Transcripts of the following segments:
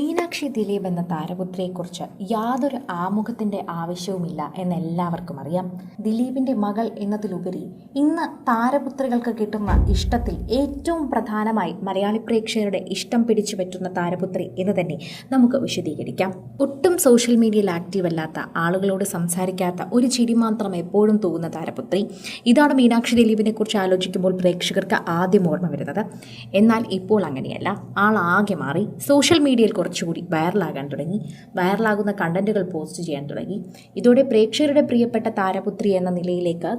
മീനാക്ഷി ദിലീപ് എന്ന താരപുത്രിയെക്കുറിച്ച് യാതൊരു ആമുഖത്തിന്റെ ആവശ്യവുമില്ല എന്ന് എല്ലാവർക്കും അറിയാം. ദിലീപിന്റെ മകൾ എന്നതിലുപരി ഇന്ന് താരപുത്രികൾക്ക് കിട്ടുന്ന ഇഷ്ടത്തിൽ ഏറ്റവും പ്രധാനമായി മലയാളി പ്രേക്ഷകരുടെ ഇഷ്ടം പിടിച്ചു പറ്റുന്ന താരപുത്രി എന്ന് തന്നെ നമുക്ക് വിശദീകരിക്കാം. ഒട്ടും സോഷ്യൽ മീഡിയയിൽ ആക്റ്റീവ് അല്ലാത്ത ആളുകളോട് സംസാരിക്കാത്ത ഒരു ചിരി മാത്രം എപ്പോഴും തോന്നുന്ന താരപുത്രി. ഇതാണ് മീനാക്ഷി ദിലീപിനെ കുറിച്ച് ആലോചിക്കുമ്പോൾ പ്രേക്ഷകർക്ക് ആദ്യം ഓർമ്മ വരുന്നത്. എന്നാൽ ഇപ്പോൾ അങ്ങനെയല്ല. ആൾ ആകെ മാറി. സോഷ്യൽ മീഡിയയിൽ കുറച്ചുകൂടി വൈറലാകാൻ തുടങ്ങി. വൈറലാകുന്ന കണ്ടന്റുകൾ പോസ്റ്റ് ചെയ്യാൻ തുടങ്ങി. ഇതോടെ പ്രേക്ഷകരുടെ പ്രിയപ്പെട്ട താരപുത്രി എന്ന നിലയിലേക്ക്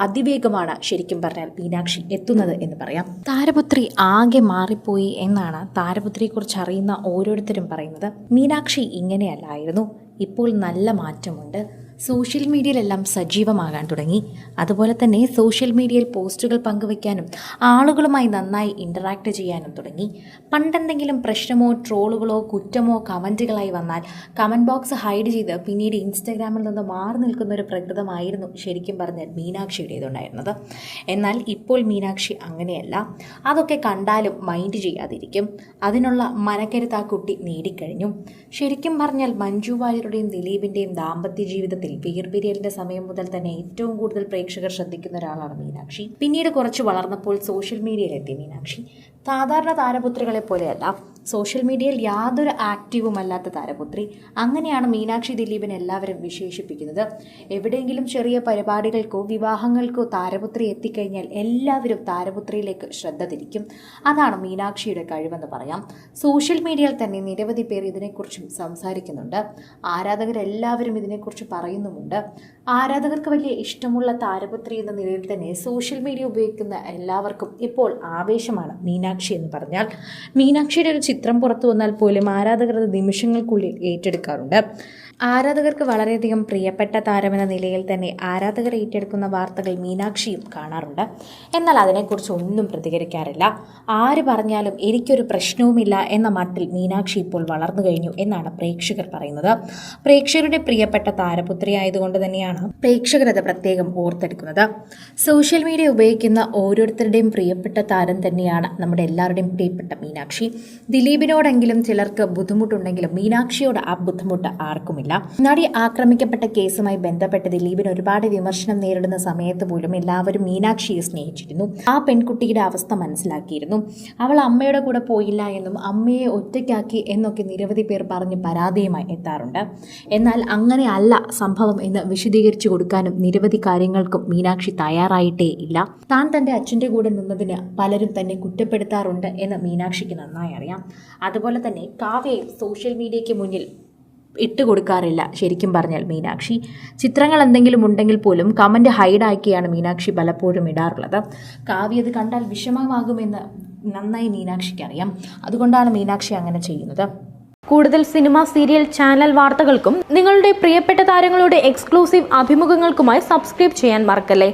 അതിവേഗമാണ് ശരിക്കും പറഞ്ഞാൽ മീനാക്ഷി എത്തുന്നത് എന്ന് പറയാം. താരപുത്രി ആകെ മാറിപ്പോയി എന്നാണ് താരപുത്രിയെക്കുറിച്ച് അറിയുന്ന ഓരോരുത്തരും പറയുന്നത്. മീനാക്ഷി ഇങ്ങനെയല്ലായിരുന്നു. ഇപ്പോൾ നല്ല മാറ്റമുണ്ട്. സോഷ്യൽ മീഡിയയിലെല്ലാം സജീവമാകാൻ തുടങ്ങി. അതുപോലെ തന്നെ സോഷ്യൽ മീഡിയയിൽ പോസ്റ്റുകൾ പങ്കുവയ്ക്കാനും ആളുകളുമായി നന്നായി ഇന്ററാക്ട് ചെയ്യാനും തുടങ്ങി. പണ്ടെന്തെങ്കിലും പ്രശ്നമോ ട്രോളുകളോ കുറ്റമോ കമന്റുകളായി വന്നാൽ കമന്റ് ബോക്സ് ഹൈഡ് ചെയ്ത് പിന്നീട് ഇൻസ്റ്റാഗ്രാമിൽ നിന്ന് മാറി നിൽക്കുന്ന ഒരു പ്രകൃതമായിരുന്നു ശരിക്കും പറഞ്ഞാൽ മീനാക്ഷിയുടേതുണ്ടായിരുന്നത് എന്നാൽ ഇപ്പോൾ മീനാക്ഷി അങ്ങനെയല്ല. അതൊക്കെ കണ്ടാലും മൈൻഡ് ചെയ്യാതിരിക്കും. അതിനുള്ള മനക്കരുത്ത് ആ കുട്ടി നേടിക്കഴിഞ്ഞു. ശരിക്കും പറഞ്ഞാൽ മഞ്ജു വാര്യരുടെയും ദിലീപിന്റെയും ദാമ്പത്യ ജീവിതത്തിൽ വീർപിരിയലിന്റെ സമയം മുതൽ തന്നെ ഏറ്റവും കൂടുതൽ പ്രേക്ഷകർ ശ്രദ്ധിക്കുന്ന ഒരാളാണ് മീനാക്ഷി. പിന്നീട് കുറച്ച് വളർന്നപ്പോൾ സോഷ്യൽ മീഡിയയിലെത്തി മീനാക്ഷി. സാധാരണ താരപുത്രികളെ പോലെയല്ല സോഷ്യൽ മീഡിയയിൽ യാതൊരു ആക്റ്റീവും അല്ലാത്ത താരപുത്രി. അങ്ങനെയാണ് മീനാക്ഷി ദിലീപിനെ എല്ലാവരും വിശേഷിപ്പിക്കുന്നത്. എവിടെയെങ്കിലും ചെറിയ പരിപാടികൾക്കോ വിവാഹങ്ങൾക്കോ താരപുത്രി എത്തിക്കഴിഞ്ഞാൽ എല്ലാവരും താരപുത്രിയിലേക്ക് ശ്രദ്ധ തിരിക്കും. അതാണ് മീനാക്ഷിയുടെ കഴിവെന്ന് പറയാം. സോഷ്യൽ മീഡിയയിൽ തന്നെ നിരവധി പേർ ഇതിനെക്കുറിച്ചും സംസാരിക്കുന്നുണ്ട്. ആരാധകരെല്ലാവരും ഇതിനെക്കുറിച്ച് പറയുന്നുമുണ്ട്. ആരാധകർക്ക് വലിയ ഇഷ്ടമുള്ള താരപുത്രി എന്ന നിലയിൽ തന്നെ സോഷ്യൽ മീഡിയ ഉപയോഗിക്കുന്ന എല്ലാവർക്കും ഇപ്പോൾ ആവേശമാണ് മീനാക്ഷി എന്ന് പറഞ്ഞാൽ. മീനാക്ഷിയുടെ ഒരു ചിത്രം പുറത്തു വന്നാൽ പോലും ആരാധകർ നിമിഷങ്ങൾക്കുള്ളിൽ ഏറ്റെടുക്കാറുണ്ട്. ആരാധകർക്ക് വളരെയധികം പ്രിയപ്പെട്ട താരമെന്ന നിലയിൽ തന്നെ ആരാധകർ ഏറ്റെടുക്കുന്ന വാർത്തകൾ മീനാക്ഷിയും കാണാറുണ്ട്. എന്നാൽ അതിനെക്കുറിച്ച് ഒന്നും പ്രതികരിക്കാറില്ല. ആര് പറഞ്ഞാലും എനിക്കൊരു പ്രശ്നവുമില്ല എന്ന മട്ടിൽ മീനാക്ഷി ഇപ്പോൾ വളർന്നു കഴിഞ്ഞു എന്നാണ് പ്രേക്ഷകർ പറയുന്നത്. പ്രേക്ഷകരുടെ പ്രിയപ്പെട്ട താരപുത്രി ആയതുകൊണ്ട് തന്നെയാണ് പ്രേക്ഷകർ അത് പ്രത്യേകം ഓർത്തെടുക്കുന്നത്. സോഷ്യൽ മീഡിയ ഉപയോഗിക്കുന്ന ഓരോരുത്തരുടെയും പ്രിയപ്പെട്ട താരം തന്നെയാണ് നമ്മുടെ എല്ലാവരുടെയും പ്രിയപ്പെട്ട മീനാക്ഷി. ദിലീപിനോടെങ്കിലും ചിലർക്ക് ബുദ്ധിമുട്ടുണ്ടെങ്കിലും മീനാക്ഷിയോട് ആ ബുദ്ധിമുട്ട് ആർക്കുമില്ല. നടി ആക്രമിക്കപ്പെട്ട കേസുമായി ബന്ധപ്പെട്ട് ദിലീപിന് ഒരുപാട് വിമർശനം നേരിടുന്ന സമയത്ത് പോലും എല്ലാവരും മീനാക്ഷിയെ സ്നേഹിച്ചിരുന്നു. ആ പെൺകുട്ടിയുടെ അവസ്ഥ മനസ്സിലാക്കിയിരുന്നു. അവൾ അമ്മയുടെ കൂടെ പോയില്ല എന്നും അമ്മയെ ഒറ്റയ്ക്കാക്കി എന്നൊക്കെ നിരവധി പേർ പറഞ്ഞ് പരാതിയുമായി എത്താറുണ്ട്. എന്നാൽ അങ്ങനെ അല്ല സംഭവം എന്ന് വിശദീകരിച്ചു കൊടുക്കാനും നിരവധി കാര്യങ്ങൾക്കും മീനാക്ഷി തയ്യാറായിട്ടേ ഇല്ല. താൻ തന്റെ അച്ഛന്റെ കൂടെ നിന്നതിന് പലരും തന്നെ കുറ്റപ്പെടുത്താറുണ്ട് എന്ന് മീനാക്ഷിക്ക് നന്നായി അറിയാം. അതുപോലെ തന്നെ കാവ്യയും സോഷ്യൽ മീഡിയയ്ക്ക് മുന്നിൽ ഇട്ട് കൊടുക്കാറില്ല ശരിക്കും പറഞ്ഞാൽ മീനാക്ഷി. ചിത്രങ്ങൾ എന്തെങ്കിലും ഉണ്ടെങ്കിൽ പോലും കമന്റ് ഹൈഡാക്കിയാണ് മീനാക്ഷി പലപ്പോഴും ഇടാറുള്ളത്. കാവ്യ അത് കണ്ടാൽ വിഷമമാകുമെന്ന് നന്നായി മീനാക്ഷിക്ക് അറിയാം അതുകൊണ്ടാണ് മീനാക്ഷി അങ്ങനെ ചെയ്യുന്നത്. കൂടുതൽ സിനിമ സീരിയൽ ചാനൽ വാർത്തകൾക്കും നിങ്ങളുടെ പ്രിയപ്പെട്ട താരങ്ങളുടെ എക്സ്ക്ലൂസീവ് അഭിമുഖങ്ങൾക്കുമായി സബ്സ്ക്രൈബ് ചെയ്യാൻ മറക്കല്ലേ?